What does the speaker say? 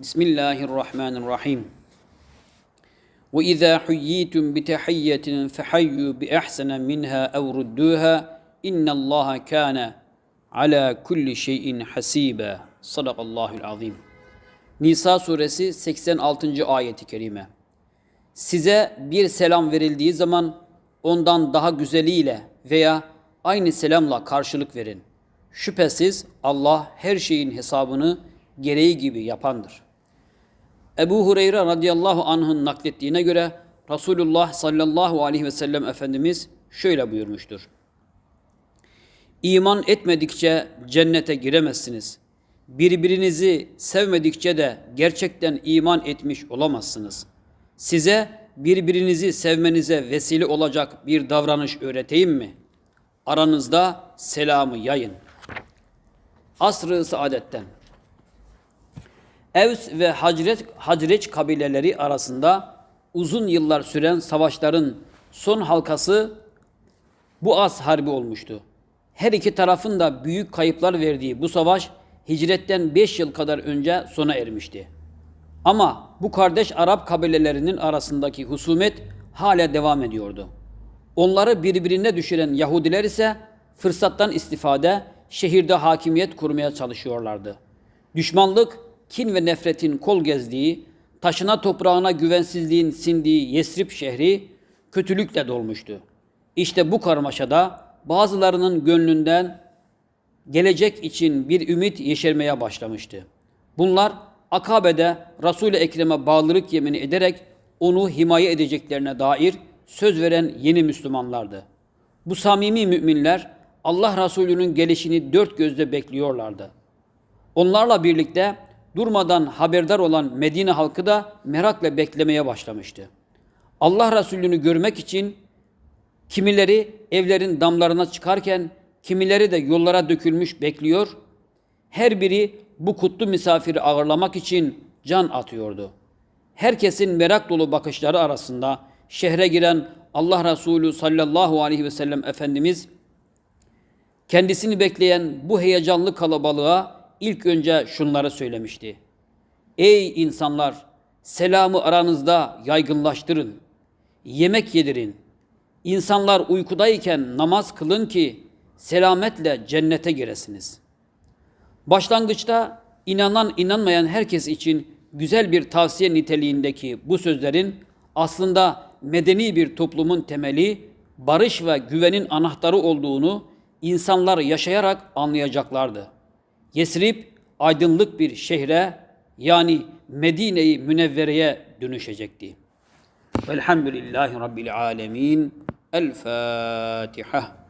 بسم الله الرحمن الرحيم وإذا حييتم بتحية فحيوا بأحسن منها أو ردوها إن الله كان على كل شيء حسيبا صدق الله العظيم Nisa suresi 86. ayeti kerime. Size bir selam verildiği zaman ondan daha güzeliyle veya aynı selamla karşılık verin. Şüphesiz Allah her şeyin hesabını gereği gibi yapandır. Ebu Hureyre radıyallahu anh'ın naklettiğine göre Resulullah sallallahu aleyhi ve sellem Efendimiz şöyle buyurmuştur. İman etmedikçe cennete giremezsiniz. Birbirinizi sevmedikçe de gerçekten iman etmiş olamazsınız. Size birbirinizi sevmenize vesile olacak bir davranış öğreteyim mi? Aranızda selamı yayın. Asr-ı Saadet'ten Evs ve Hacreç, Hacreç kabileleri arasında uzun yıllar süren savaşların son halkası bu az harbi olmuştu. Her iki tarafın da büyük kayıplar verdiği bu savaş hicretten 5 yıl kadar önce sona ermişti. Ama bu kardeş Arap kabilelerinin arasındaki husumet hala devam ediyordu. Onları birbirine düşüren Yahudiler ise fırsattan istifade şehirde hakimiyet kurmaya çalışıyorlardı. Düşmanlık, kin ve nefretin kol gezdiği, taşına toprağına güvensizliğin sindiği Yesrib şehri kötülükle dolmuştu. İşte bu karmaşada bazılarının gönlünden gelecek için bir ümit yeşermeye başlamıştı. Bunlar Akabe'de Resul-i Ekrem'e bağlılık yemini ederek onu himaye edeceklerine dair söz veren yeni Müslümanlardı. Bu samimi müminler Allah Resulü'nün gelişini dört gözle bekliyorlardı. Onlarla birlikte durmadan haberdar olan Medine halkı da merakla beklemeye başlamıştı. Allah Resulü'nü görmek için kimileri evlerin damlarına çıkarken kimileri de yollara dökülmüş bekliyor. Her biri bu kutlu misafiri ağırlamak için can atıyordu. Herkesin merak dolu bakışları arasında şehre giren Allah Resulü sallallahu aleyhi ve sellem Efendimiz kendisini bekleyen bu heyecanlı kalabalığa ilk önce şunları söylemişti. Ey insanlar! Selamı aranızda yaygınlaştırın. Yemek yedirin. İnsanlar uykudayken namaz kılın ki selametle cennete giresiniz. Başlangıçta inanan inanmayan herkes için güzel bir tavsiye niteliğindeki bu sözlerin aslında medeni bir toplumun temeli, barış ve güvenin anahtarı olduğunu insanlar yaşayarak anlayacaklardı. Yesrib aydınlık bir şehre yani Medine-i Münevvere'ye dönüşecekti. Velhamdülillahi Rabbil alemin. El Fatiha.